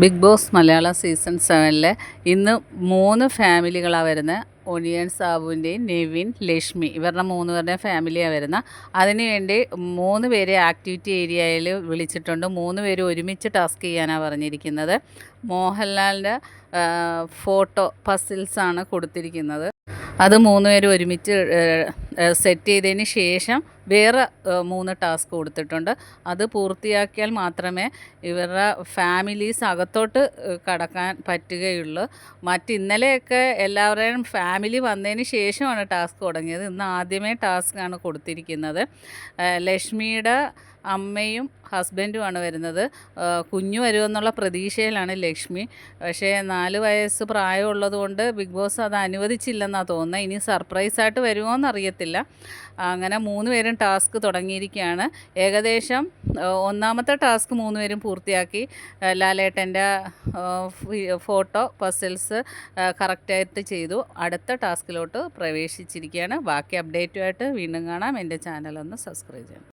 Big boss മലയാള season സെവനിൽ ഇന്ന് മൂന്ന് ഫാമിലികളാണ് വരുന്നത് ഒനിയൻ സാബുവിന്റെയും നെവിൻ ലക്ഷ്മി. ഇവരുടെ മൂന്ന് പേരുടെയും ഫാമിലിയാണ് വരുന്നത് അതിനുവേണ്ടി മൂന്ന് പേരെ ആക്ടിവിറ്റി ഏരിയയിൽ വിളിച്ചിട്ടുണ്ട്. മൂന്ന് പേര് ഒരുമിച്ച് ടാസ്ക് ചെയ്യാനാണ് പറഞ്ഞിരിക്കുന്നത്. മോഹൻലാലിന്റെ ഫോട്ടോ പസിൽസാണ് കൊടുത്തിരിക്കുന്നത്. അത് മൂന്ന് പേര് ഒരുമിച്ച് സെറ്റ് ചെയ്തതിന് ശേഷം വേറെ മൂന്ന് ടാസ്ക് കൊടുത്തിട്ടുണ്ട്. അത് പൂർത്തിയാക്കിയാൽ മാത്രമേ ഇവരുടെ ഫാമിലീസ് അകത്തോട്ട് കടക്കാൻ പറ്റുകയുള്ളൂ. മറ്റ് ഇന്നലെയൊക്കെ എല്ലാവരുടെയും ഫാമിലി വന്നതിന് ശേഷമാണ് ടാസ്ക് തുടങ്ങിയത്. ഇന്ന് ആദ്യമേ ടാസ്ക്കാണ് കൊടുത്തിരിക്കുന്നത്. ലക്ഷ്മിയുടെ അമ്മയും ഹസ്ബൻഡുമാണ് വരുന്നത്. കുഞ്ഞു വരുമെന്നുള്ള പ്രതീക്ഷയിലാണ് ലക്ഷ്മി. പക്ഷേ നാല് വയസ്സ് പ്രായമുള്ളത് കൊണ്ട് ബിഗ് ബോസ് അത് അനുവദിച്ചില്ലെന്നാണ് തോന്നുന്നത്. ഇനി സർപ്രൈസായിട്ട് വരുമോ എന്നറിയത്തില്ല അങ്ങനെ മൂന്ന് പേരും ടാസ്ക് തുടങ്ങിയിരിക്കുകയാണ്. ഏകദേശം ഒന്നാമത്തെ ടാസ്ക് മൂന്ന് പേരും പൂർത്തിയാക്കി. ലാലേട്ടന്റെ ഫോട്ടോ പസിൽസ് കറക്റ്റായിട്ട് ചെയ്തു. അടുത്ത ടാസ്കിലോട്ട് പ്രവേശിച്ചിരിക്കുകയാണ്. ബാക്കി അപ്ഡേറ്റുമായിട്ട് വീണ്ടും കാണാം. എന്റെ ചാനലൊന്ന് സബ്സ്ക്രൈബ് ചെയ്യണം.